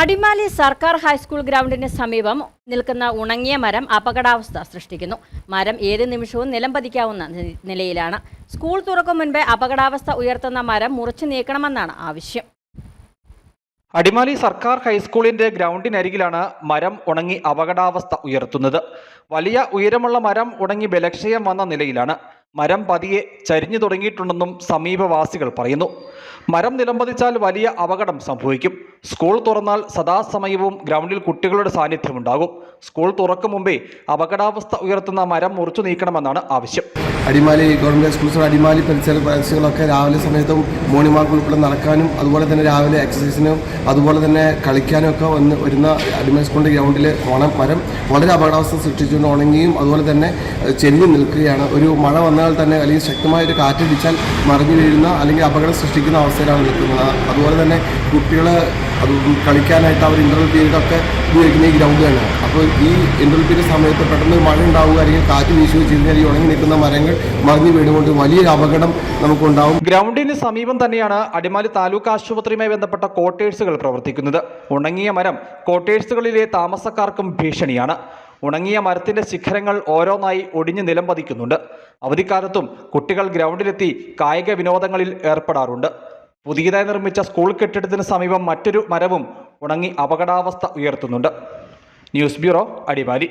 അടിമാലി സർക്കാർ ഹൈസ്കൂൾ ഗ്രൗണ്ടിന് സമീപം നിൽക്കുന്ന ഉണങ്ങിയ മരം അപകടാവസ്ഥ സൃഷ്ടിക്കുന്നു. മരം ഏത് നിമിഷവും നിലം പതിക്കാവുന്ന നിലയിലാണ്. സ്കൂൾ തുറക്കും മുൻപേ അപകടാവസ്ഥ ഉയർത്തുന്ന മരം മുറിച്ചു നീക്കണമെന്നാണ് ആവശ്യം. അടിമാലി സർക്കാർ ഹൈസ്കൂളിന്റെ ഗ്രൗണ്ടിനരികിലാണ് മരം ഉണങ്ങി അപകടാവസ്ഥ ഉയർത്തുന്നത്. വലിയ ഉയരമുള്ള മരം ഉണങ്ങി ബലക്ഷയം വന്ന നിലയിലാണ്. മരം പതിയെ ചരിഞ്ഞു തുടങ്ങിയിട്ടുണ്ടെന്നും സമീപവാസികൾ പറയുന്നു. മരം നിലംപതിച്ചാൽ വലിയ അപകടം സംഭവിക്കും. സ്കൂൾ തുറന്നാൽ സദാസമയവും ഗ്രൗണ്ടിൽ കുട്ടികളുടെ സാന്നിധ്യമുണ്ടാകും. സ്കൂൾ തുറക്കും മുമ്പേ അപകടാവസ്ഥ ഉയർത്തുന്ന മരം മുറിച്ചു നീക്കണമെന്നാണ് ആവശ്യം. അടിമാലി ഗവൺമെന്റ് സ്കൂൾസ് അടിമാലി പരിസര രാവിലെ സമയത്തും മോർണിംഗ് വാക്ക് ഉൾപ്പെടെ നടക്കാനും അതുപോലെ തന്നെ രാവിലെ എക്സസൈസിനും അതുപോലെ തന്നെ കളിക്കാനും ഒക്കെ വന്ന് വരുന്ന അടിമാലി സ്കൂളിന്റെ ഗ്രൗണ്ടിൽ ഓണം മരം വളരെ അപകടാവസ്ഥ സൃഷ്ടിച്ചുകൊണ്ട് ഉണങ്ങിയും അതുപോലെ തന്നെ ചെല്ലി നിൽക്കുകയാണ്. ഒരു മഴ വന്നാൽ തന്നെ അല്ലെങ്കിൽ ശക്തമായൊരു കാറ്റടിച്ചാൽ മറിഞ്ഞു വീഴുന്ന അല്ലെങ്കിൽ അപകടം സൃഷ്ടിക്കുന്ന അവസ്ഥയിലാണ് നിൽക്കുന്നത്. അതുപോലെ തന്നെ കുട്ടികൾ അത് കളിക്കാനായിട്ട് അവർ ഇന്റർവൽ പീരീഡൊക്കെ ഉപയോഗിക്കുന്ന ഈ ഗ്രൗണ്ട് തന്നെയാണ് അപ്പോൾ ഈ ഇന്റർവൽ പീരീഡ് സമയത്ത് പെട്ടെന്ന് മഴ ഉണ്ടാവുക അല്ലെങ്കിൽ കാറ്റ് വീശുകയോ ചെയ്ത് കഴിഞ്ഞാൽ ഉണങ്ങി നിൽക്കുന്ന മരങ്ങൾ മറിഞ്ഞു വീണുകൊണ്ട് വലിയൊരു അപകടം നമുക്കുണ്ടാവും. ഗ്രൗണ്ടിന് സമീപം തന്നെയാണ് അടിമാലി താലൂക്ക് ആശുപത്രിയുമായി ബന്ധപ്പെട്ട കോട്ടേഴ്സുകൾ പ്രവർത്തിക്കുന്നത്. ഉണങ്ങിയ മരം കോട്ടേഴ്സുകളിലെ താമസക്കാർക്കും ഭീഷണിയാണ്. ഉണങ്ങിയ മരത്തിന്റെ ശിഖരങ്ങൾ ഓരോന്നായി ഒടിഞ്ഞ് നിലം പതിക്കുന്നുണ്ട്. അവധിക്കാലത്തും കുട്ടികൾ ഗ്രൗണ്ടിലെത്തി കായിക വിനോദങ്ങളിൽ ഏർപ്പെടാറുണ്ട്. പുതിയതായി നിർമ്മിച്ച സ്കൂൾ കെട്ടിടത്തിന് സമീപം മറ്റൊരു മരവും ഉണങ്ങി അപകടാവസ്ഥ ഉയർത്തുന്നുണ്ട്. News bureau Adimali.